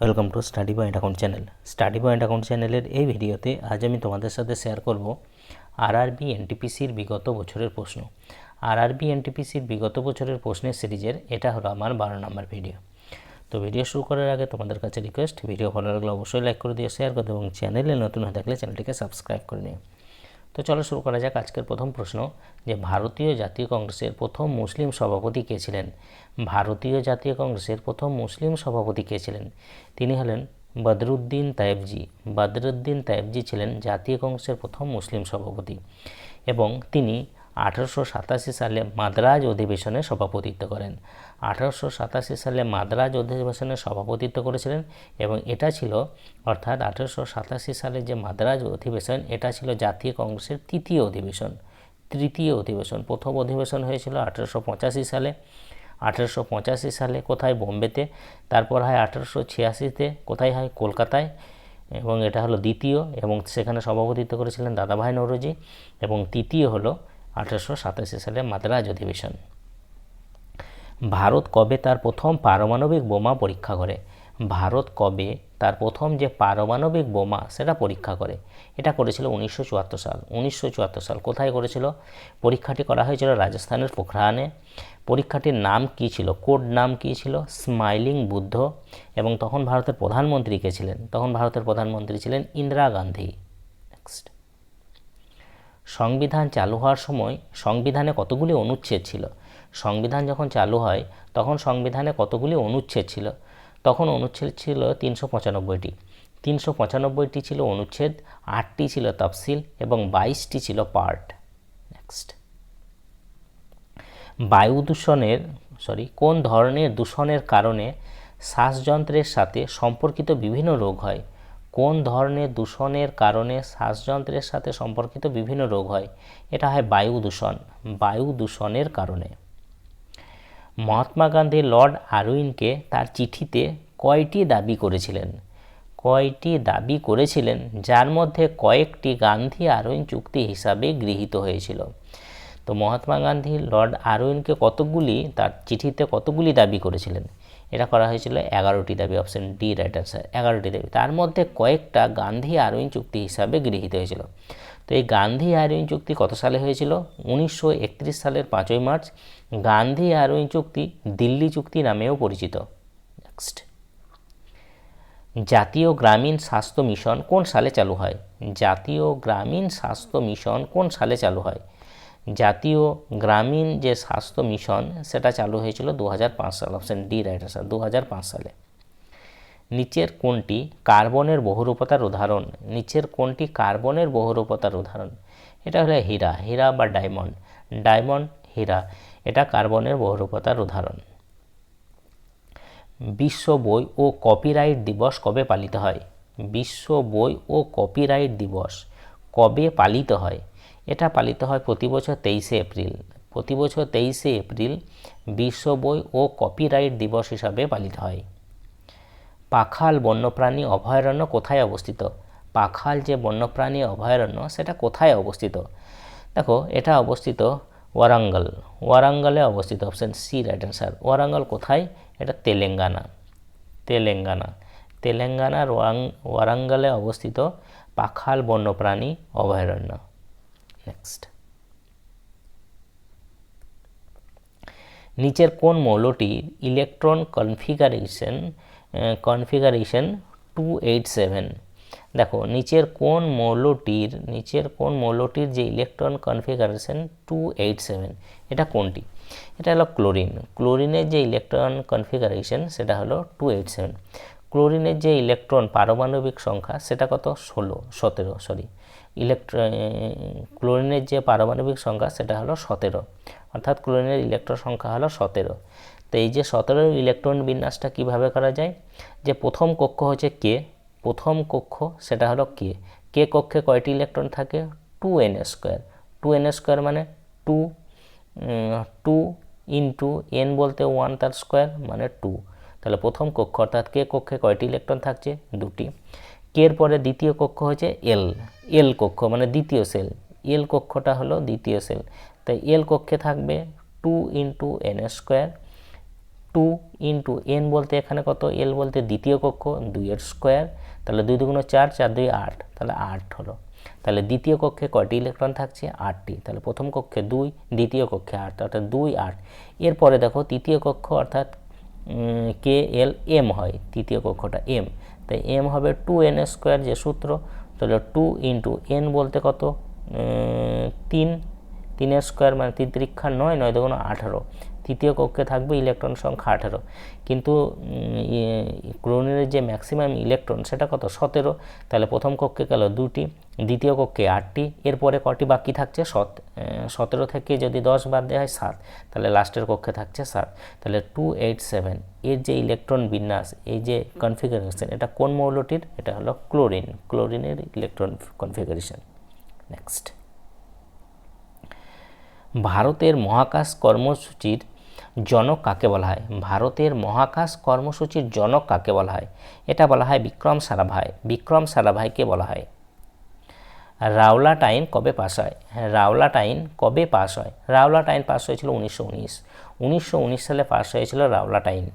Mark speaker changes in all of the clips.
Speaker 1: Welcome to study point account channel study point account চ্যানেলের এই ভিডিওতে আজ আমি তোমাদের সাথে শেয়ার করব আরআরবি এনটিপিসির বিগত বছরের প্রশ্ন। আরআরবি এনটিপিসির বিগত বছরের প্রশ্নের সিরিজের এটা হলো আমার বারো নম্বর ভিডিও। তো ভিডিও শুরু করার আগে তোমাদের কাছে রিকোয়েস্ট ভিডিও ভালো লাগলে অবশ্যই লাইক করে দিয়ে শেয়ার করে দিও এবং চ্যানেলে নতুন হয়ে থাকলে চ্যানেলটিকে সাবস্ক্রাইব করে নিও। তো চলো শুরু করা যাক আজকের প্রথম প্রশ্ন, যে ভারতীয় জাতীয় কংগ্রেসের প্রথম মুসলিম সভাপতি কে ছিলেন? ভারতীয় জাতীয় কংগ্রেসের প্রথম মুসলিম সভাপতি কে ছিলেন? তিনি হলেন বদরুদ্দিন তায়েবজি। বদরুদ্দিন তায়েবজি ছিলেন জাতীয় কংগ্রেসের প্রথম মুসলিম সভাপতি এবং তিনি আঠারোশো সাতাশি সালে মাদ্রাজ অধিবেশনে সভাপতিত্ব করেন। আঠারোশো সাতাশি সালে মাদ্রাজ অধিবেশনে সভাপতিত্ব করেছিলেন এবং এটা ছিল, অর্থাৎ আঠারোশো সাতাশি সালে যে মাদ্রাজ অধিবেশন, এটা ছিল জাতীয় কংগ্রেসের তৃতীয় অধিবেশন। তৃতীয় অধিবেশন, প্রথম অধিবেশন হয়েছিল আঠারোশো পঁচাশি সালে। আঠারোশো পঁচাশি সালে কোথায়? বোম্বেতে। তারপর হয় আঠারোশো ছিয়াশিতে, কোথায় হয়? কলকাতায়। এবং এটা হলো দ্বিতীয় এবং সেখানে সভাপতিত্ব করেছিলেন দাদাভাই নৌরজি। এবং তৃতীয় হলো আঠারোশো সাতাশি সালে মাদ্রাজ অধিবেশন। ভারত কবে তার প্রথম পারমাণবিক বোমা পরীক্ষা করে? ভারত কবে তার প্রথম যে পারমাণবিক বোমা সেটা পরীক্ষা করে? এটা করেছিল উনিশশো চুয়াত্তর সাল। উনিশশো চুয়াত্তর সাল কোথায় করেছিল? পরীক্ষাটি করা হয়েছিল রাজস্থানের পোখরানে। পরীক্ষাটির নাম কি ছিল? কোড নাম কি ছিল? স্মাইলিং বুদ্ধ। এবং তখন ভারতের প্রধানমন্ত্রী কে ছিলেন? তখন ভারতের প্রধানমন্ত্রী ছিলেন ইন্দিরা গান্ধী। নেক্সট সংবিধান চালু হওয়ার সময় সংবিধানে কতগুলি অনুচ্ছেদ ছিল? সংবিধান যখন চালু হয়, তখন সংবিধানে কতগুলি অনুচ্ছেদ ছিল? তখন অনুচ্ছেদ ছিল তিনশো পঁচানব্বইটি। তিনশো পঁচানব্বইটি ছিল অনুচ্ছেদ, আটটি ছিল তফসিল এবং বাইশটি ছিল পার্ট। নেক্সট বায়ু দূষণের সরি কোন ধরনের দূষণের কারণে শ্বাসযন্ত্রের সাথে সম্পর্কিত বিভিন্ন রোগ হয়? কোন ধরনের দূষণের কারণে শ্বাসযন্ত্রের সাথে সম্পর্কিত বিভিন্ন রোগ হয়? এটা হয় বায়ু দূষণ। বায়ু দূষণের কারণে। মহাত্মা গান্ধী লর্ড আরউইনকে তার চিঠিতে কয়টি দাবি করেছিলেন? কয়টি দাবি করেছিলেন যার মধ্যে কয়েকটি গান্ধী আরউইন চুক্তি হিসাবে গৃহীত হয়েছিল। তো মহাত্মা গান্ধী লর্ড আরউইনকে কতগুলি, তার চিঠিতে কতগুলি দাবি করেছিলেন? এটা করা হয়েছিল এগারোটি দাবি অপশন ডি রাইট আনসার এগারোটি দাবি। তার মধ্যে কয়েকটা গান্ধী আরউইন চুক্তি হিসাবে গৃহীত হয়েছিল। তো এই গান্ধী আরউইন চুক্তি কত সালে হয়েছিল? উনিশশো একত্রিশ সালের পাঁচই মার্চ। গান্ধী আরউইন চুক্তি দিল্লি চুক্তি নামেও পরিচিত। নেক্সট জাতীয় গ্রামীণ স্বাস্থ্য মিশন কোন সালে চালু হয়? জাতীয় গ্রামীণ স্বাস্থ্য মিশন কোন সালে চালু হয়? জাতীয় গ্রামীণ যে স্বাস্থ্য মিশন, সেটা চালু হয়েছিল দু হাজার পাঁচ সাল অপশন ডি রাইট আনসার দু সালে। নিচের কোনটি কার্বনের বহুরূপতার উদাহরণ। নিচের কোনটি কার্বনের বহুরূপতার উদাহরণ। এটা হলো হীরা হীরা বা ডায়মন্ড। ডায়মন্ড, হীরা, এটা কার্বনের বহুরূপতার উদাহরণ। বিশ্ব বই ও কপিরাইট দিবস কবে পালিত হয়? বিশ্ব বই ও কপিরাইট দিবস কবে পালিত হয়? এটা পালিত হয় প্রতি বছর তেইশে এপ্রিল। প্রতি বছর তেইশে এপ্রিল বিশ্ব বই ও কপিরাইট দিবস হিসাবে পালিত হয়। পাখাল বন্যপ্রাণী অভয়ারণ্য কোথায় অবস্থিত? পাখাল যে বন্যপ্রাণী অভয়ারণ্য, সেটা কোথায় অবস্থিত? দেখো, এটা অবস্থিত ওয়ারাঙ্গল। ওয়ারাঙ্গলে অবস্থিত option C right answer Warangal কোথায়? এটা তেলেঙ্গানা। তেলেঙ্গানা। তেলেঙ্গানার ওয়ারাং ওয়ারাঙ্গলে অবস্থিত পাখাল বন্যপ্রাণী অভয়ারণ্য। নেক্সট নিচের কোন মৌলটি electron configuration configuration two eight seven দেখো, নিচের কোন মৌলটির, নিচের কোন মৌলটির যে electron configuration two eight seven এটা কোনটি? এটা হলো ক্লোরিন ক্লোরিনের যে ইলেকট্রন কনফিগারেশন সেটা হলো টু এইট সেভেন ক্লোরিনের যে ইলেকট্রন পারমাণবিক সংখ্যা, সেটা কত? ষোলো, সতেরো সরি ইলেকট্রো ক্লোরিনের যে পারমাণবিক সংখ্যা সেটা হলো সতেরো। অর্থাৎ ক্লোরিনের ইলেকট্রন সংখ্যা হলো সতেরো। তো এই যে সতেরো ইলেকট্রন বিন্যাসটা কীভাবে করা যায়? যে প্রথম কক্ষ হচ্ছে কে প্রথম কক্ষ সেটা হলো কে কে কক্ষে কয়টি ইলেকট্রন থাকে? Two N square. Two N square মানে টু টু ইন্টু এন বলতে ওয়ান তার স্কোয়ার মানে টু। তাহলে প্রথম কক্ষ অর্থাৎ কে কক্ষে কয়টি ইলেকট্রন থাকছে? দুটি। কের পরে দ্বিতীয় কক্ষ হচ্ছে এল এল কক্ষ মানে দ্বিতীয় সেল। এল কক্ষটা হলো দ্বিতীয় সেল। তাই এল কক্ষে থাকবে two into N square. Two into N বলতে এখানে কত? এল বলতে দ্বিতীয় কক্ষ, দুইয়ের স্কোয়ার। তাহলে দুই দুগুণ চার চার দুই আট, তাহলে আট হলো। তাহলে দ্বিতীয় কক্ষে কয়টি ইলেকট্রন থাকছে? আটটি। তাহলে প্রথম কক্ষে দুই, দ্বিতীয় কক্ষে আট, অর্থাৎ দুই, আট। এরপরে দেখো তৃতীয় কক্ষ, অর্থাৎ কে এল এম হয়, তৃতীয় কক্ষটা এম। তাই এম হবে টু এন স্কোয়ার যে সূত্র, তাহলে টু ইন্টু এন বলতে কত? তিন। তিনের স্কোয়ার মানে তিন তিরিক্ষা নয় নয় দেখুন আঠারো। তৃতীয় কক্ষে থাকবে ইলেকট্রন সংখ্যা আঠারো। কিন্তু ক্লোরিনের যে ম্যাক্সিমাম ইলেকট্রন সেটা কত? সতেরো। তাহলে প্রথম কক্ষে গেল দুটি, দ্বিতীয় কক্ষে আটটি, এরপরে কটি বাকি থাকছে? সত সতেরো থেকে যদি দশ বাদ দেওয়া হয় সাত, তাহলে লাস্টের কক্ষে থাকছে সাত। তাহলে টু এইট সেভেন, এর যে ইলেকট্রন বিন্যাস, এই যে কনফিগারেশন, এটা কোন মৌলটির? এটা হলো ক্লোরিন, ক্লোরিনের ইলেকট্রন কনফিগারেশন। নেক্সট। ভারতের মহাকাশ কর্মসূচির জনক কাকে বলা হয়? ভারতের মহাকাশ কর্মসূচির জনক কাকে বলা হয়? এটা বলা হয় বিক্রম সারাভাই। বিক্রম সারাভাইকে বলা হয়। রাওলাট আইন কবে পাস হয়? রাওলাট আইন কবে পাস হয়? রাওলাট আইন পাস হয়েছিল উনিশশো উনিশ। উনিশশো উনিশ সালে পাস হয়েছিল রাওলাট আইন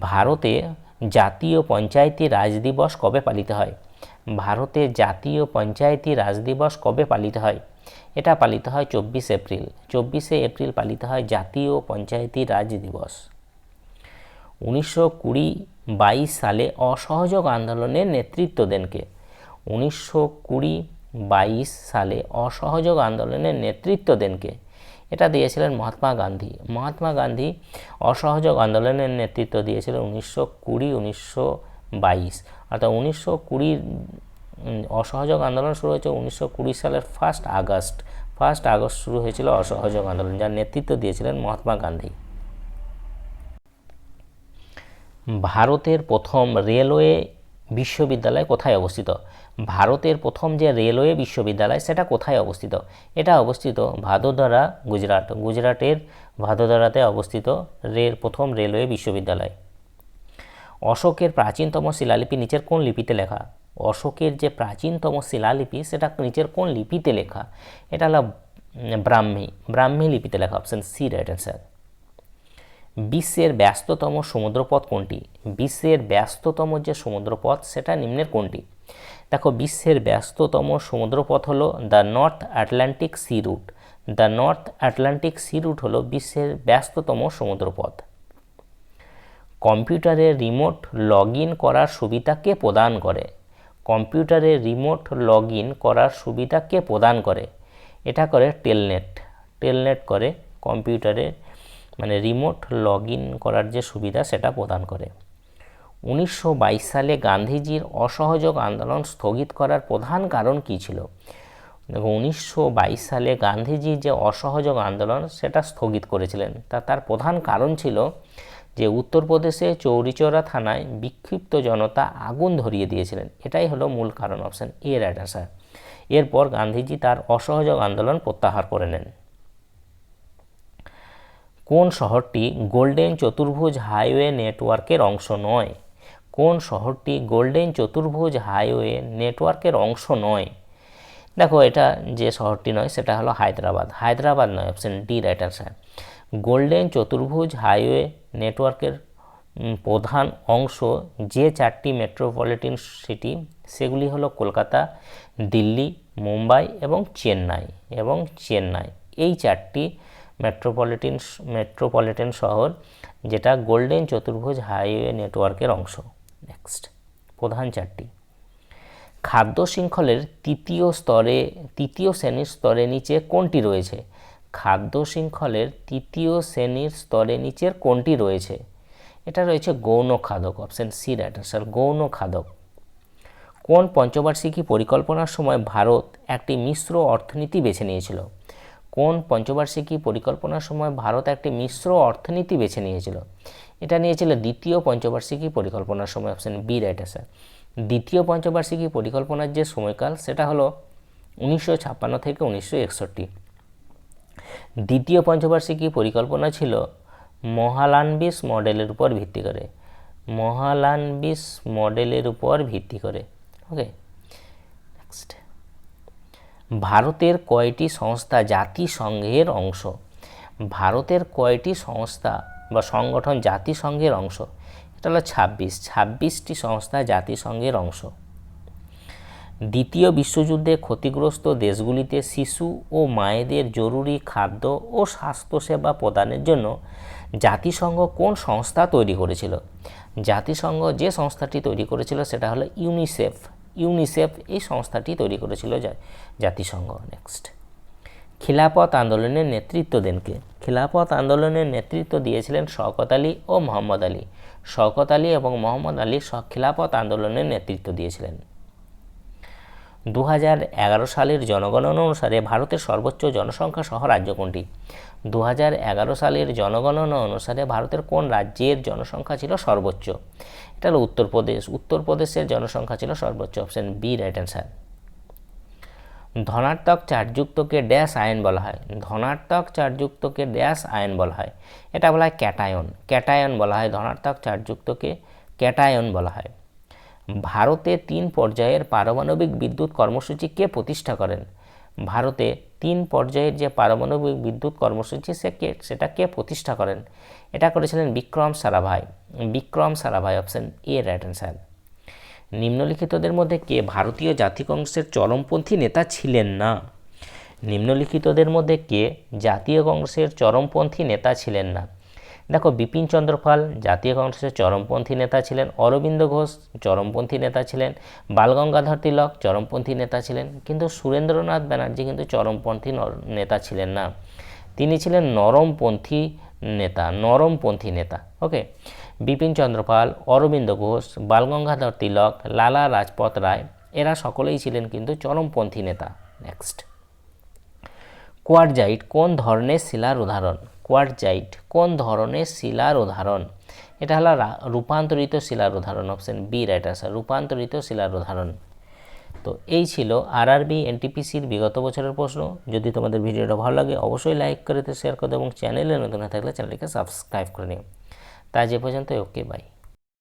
Speaker 1: ভারতে জাতীয় পঞ্চায়েতি রাজ দিবস কবে পালিত হয়? ভারতে জাতীয় পঞ্চায়েতি রাজ দিবস কবে পালিত হয়? এটা পালিত হয় চব্বিশ এপ্রিল। চব্বিশে এপ্রিল পালিত হয় জাতীয় পঞ্চায়েতি রাজ দিবস। উনিশশো কুড়ি বাইশ সালে অসহযোগ আন্দোলনের নেতৃত্ব দেন কে? উনিশশো কুড়ি বাইশ সালে অসহযোগ আন্দোলনের নেতৃত্ব দেন কে? এটা দিয়েছিলেন মহাত্মা গান্ধী। মহাত্মা গান্ধী অসহযোগ আন্দোলনের নেতৃত্ব দিয়েছিলেন উনিশশো কুড়ি, উনিশশো বাইশ। অর্থাৎ উনিশশো কুড়ির অসহযোগ আন্দোলন শুরু হয়েছে উনিশশো কুড়ি সালের ফার্স্ট আগস্ট। ফার্স্ট আগস্ট শুরু হয়েছিল অসহযোগ আন্দোলন, যার নেতৃত্ব দিয়েছিলেন মহাত্মা গান্ধী। ভারতের প্রথম রেলওয়ে বিশ্ববিদ্যালয় কোথায় অবস্থিত? ভারতের প্রথম যে রেলওয়ে বিশ্ববিদ্যালয়, সেটা কোথায় অবস্থিত? এটা অবস্থিত ভাদোদরা, গুজরাট। গুজরাটের ভাদোদরাতে অবস্থিত রেল, প্রথম রেলওয়ে বিশ্ববিদ্যালয়। অশোকের প্রাচীনতম শিলালিপি নিচের কোন লিপিতে লেখা? অশোকের যে প্রাচীনতম শিলালিপি, সেটা নিচের কোন লিপিতে লেখা? এটা হলো ব্রাহ্মী। ব্রাহ্মী লিপিতে লেখা অপশান সি রাইট অ্যান্সার বিশ্বের ব্যস্ততম সমুদ্রপথ কোনটি? বিশ্বের ব্যস্ততম যে সমুদ্রপথ, সেটা নিম্নের কোনটি? দেখো, বিশ্বের ব্যস্ততম সমুদ্রপথ হলো the North Atlantic sea route the North Atlantic sea route হলো বিশ্বের ব্যস্ততম সমুদ্রপথ। কম্পিউটারে রিমোট লগ ইন করার সুবিধা কে প্রদান করে? কম্পিউটারে রিমোট লগ ইন করার সুবিধা কে প্রদান করে? এটা করে টেলনেট। টেলনেট করে কম্পিউটারে মানে রিমোট লগ ইন করার যে সুবিধা সেটা প্রদান করে। উনিশশো বাইশ সালে গান্ধীজির অসহযোগ আন্দোলন স্থগিত করার প্রধান কারণ কী ছিল? দেখো, উনিশশো বাইশ সালে গান্ধীজি যে অসহযোগ আন্দোলন সেটা স্থগিত করেছিলেন। তা, তার প্রধান কারণ ছিল যে উত্তরপ্রদেশে চৌরিচৌরা থানায় বিক্ষিপ্ত জনতা আগুন ধরিয়ে দিয়েছিলেন। এটাই হলো মূল কারণ অপশান এ রাইট আনসার এরপর গান্ধীজি তার অসহযোগ আন্দোলন প্রত্যাহার করে নেন। কোন শহরটি গোল্ডেন চতুর্ভুজ হাইওয়ে নেটওয়ার্কের অংশ নয়? কোন শহরটি গোল্ডেন চতুর্ভুজ হাইওয়ে নেটওয়ার্কের অংশ নয়? দেখো, এটা যে শহরটি নয়, সেটা হলো হায়দ্রাবাদ। হায়দ্রাবাদ নয় option D right answer golden চতুর্ভুজ হাইওয়ে নেটওয়ার্কের প্রধান অংশ যে চারটি মেট্রোপলিটন সিটি, সেগুলি হলো কলকাতা, দিল্লি, মুম্বাই এবং চেন্নাই এবং চেন্নাই। এই চারটি মেট্রোপলিটন মেট্রোপলিটন শহর যেটা গোল্ডেন চতুর্ভুজ হাইওয়ে নেটওয়ার্কের অংশ। নেক্সট প্রধান চারটি। খাদ্য শৃঙ্খলের তৃতীয় স্তরে, তৃতীয় শ্রেণির স্তরে নিচে কোনটি রয়েছে? খাদ্য শৃঙ্খলের তৃতীয় শ্রেণির স্তরে নিচের কোনটি রয়েছে? এটা রয়েছে গৌণ খাদক অপশান সি রাইট আনসার গৌণ খাদক। কোন পঞ্চবার্ষিকী পরিকল্পনার সময় ভারত একটি মিশ্র অর্থনীতি বেছে নিয়েছিল? কোন পঞ্চবার্ষিকী পরিকল্পনার সময় ভারত একটি মিশ্র অর্থনীতি বেছে নিয়েছিল? এটা নিয়েছিল দ্বিতীয় পঞ্চবার্ষিকী পরিকল্পনার সময় অপশান বি রাইট আনসার দ্বিতীয় পঞ্চবার্ষিকী পরিকল্পনার যে সময়কাল, সেটা হলো উনিশশো ছাপ্পান্ন থেকে উনিশশো একষট্টি। দ্বিতীয় পঞ্চবার্ষিকী পরিকল্পনা ছিল মহালানবিস মডেলের উপর ভিত্তি করে। মহালানবিস মডেলের উপর ভিত্তি করে। ওকে নেক্সট ভারতের কয়টি সংস্থা জাতিসংঘের অংশ? ভারতের কয়টি সংস্থা বা সংগঠন জাতিসংঘের অংশ? এটা হলো ছাব্বিশ। ছাব্বিশটি সংস্থা জাতিসংঘের অংশ। দ্বিতীয় বিশ্বযুদ্ধে ক্ষতিগ্রস্ত দেশগুলিতে শিশু ও মায়েদের জরুরি খাদ্য ও স্বাস্থ্যসেবা প্রদানের জন্য জাতিসংঘ কোন সংস্থা তৈরি করেছিল? জাতিসংঘ যে সংস্থাটি তৈরি করেছিল সেটা হলো ইউনিসেফ। ইউনিসেফ এই সংস্থাটি তৈরি করেছিল জাতিসংঘ। নেক্সট। খিলাফত আন্দোলনের নেতৃত্ব দেন কে? খিলাফত আন্দোলনের নেতৃত্ব দিয়েছিলেন শওকত আলী ও মোহাম্মদ আলী। শওকত আলী এবং মোহাম্মদ আলী খিলাফত আন্দোলনের নেতৃত্ব দিয়েছিলেন। দু সালের জনগণনা অনুসারে ভারতের সর্বোচ্চ জনসংখ্যা সহ রাজ্য কোনটি? দু সালের জনগণনা অনুসারে ভারতের কোন রাজ্যের জনসংখ্যা ছিল সর্বোচ্চ? এটা হলো উত্তরপ্রদেশ। উত্তরপ্রদেশের জনসংখ্যা ছিল সর্বোচ্চ। অপশন বি রাইট অ্যান্সার ধনাত্মক চার্জযুক্তকে ড্যাশ আয়ন বলা হয়। ধনাত্মক চার্জযুক্তকে ড্যাশ আয়ন বলা হয়। এটা বলা হয় ক্যাটায়ন। ক্যাটায়ন বলা হয়। ধনাত্মক চার্জযুক্তকে ক্যাটায়ন বলা হয়। ভারতে তিন পর্যায়ের পারমাণবিক বিদ্যুৎ কর্মসূচি কে প্রতিষ্ঠা করেন? ভারতে তিন পর্যায়ের যে পারমাণবিক বিদ্যুৎ কর্মসূচি সে কে, সেটা কে প্রতিষ্ঠা করেন? এটা করেছিলেন Vikram Sarabhai. Vikram Sarabhai option A right answer নিম্নলিখিতদের মধ্যে কে ভারতীয় জাতীয় কংগ্রেসের চরমপন্থী নেতা ছিলেন না? নিম্নলিখিতদের মধ্যে কে জাতীয় কংগ্রেসের চরমপন্থী নেতা ছিলেন না? দেখো, বিপিন চন্দ্র পাল, জাতীয় কংগ্রেসের চরমপন্থী নেতা ছিলেন, অরবিন্দ ঘোষ, চরমপন্থী নেতা ছিলেন, বালগঙ্গাধর তিলক, চরমপন্থী নেতা ছিলেন, কিন্তু সুরেন্দ্রনাথ ব্যানার্জি কিন্তু চরমপন্থী নেতা ছিলেন না। তিনি ছিলেন নরমপন্থী নেতা নরমপন্থী নেতা ওকে বিপিন চন্দ্র পাল, অরবিন্দ ঘোষ, বালগঙ্গাধর তিলক, লালা রাজপথ রায়, এরা সকলেই ছিলেন কিন্তু চরমপন্থী নেতা। নেক্সট কোয়ারজাইট কোন ধরনের শিলার উদাহরণ? কোয়ারজাইট কোন ধরনের শিলার উদাহরণ? এটা হলো রূপান্তরিত শিলার উদাহরণ অপশন বি রাইট আনসার রূপান্তরিত শিলার উদাহরণ। তো এই ছিল আর আরআরবি এনটিপিসির বিগত বছরের প্রশ্ন। যদি তোমাদের ভিডিওটা ভালো লাগে, অবশ্যই লাইক করে শেয়ার করে এবং চ্যানেলে নতুন হয়ে থাকলে চ্যানেলটিকে সাবস্ক্রাইব করে নিও। তা যে পর্যন্ত ওকে বাই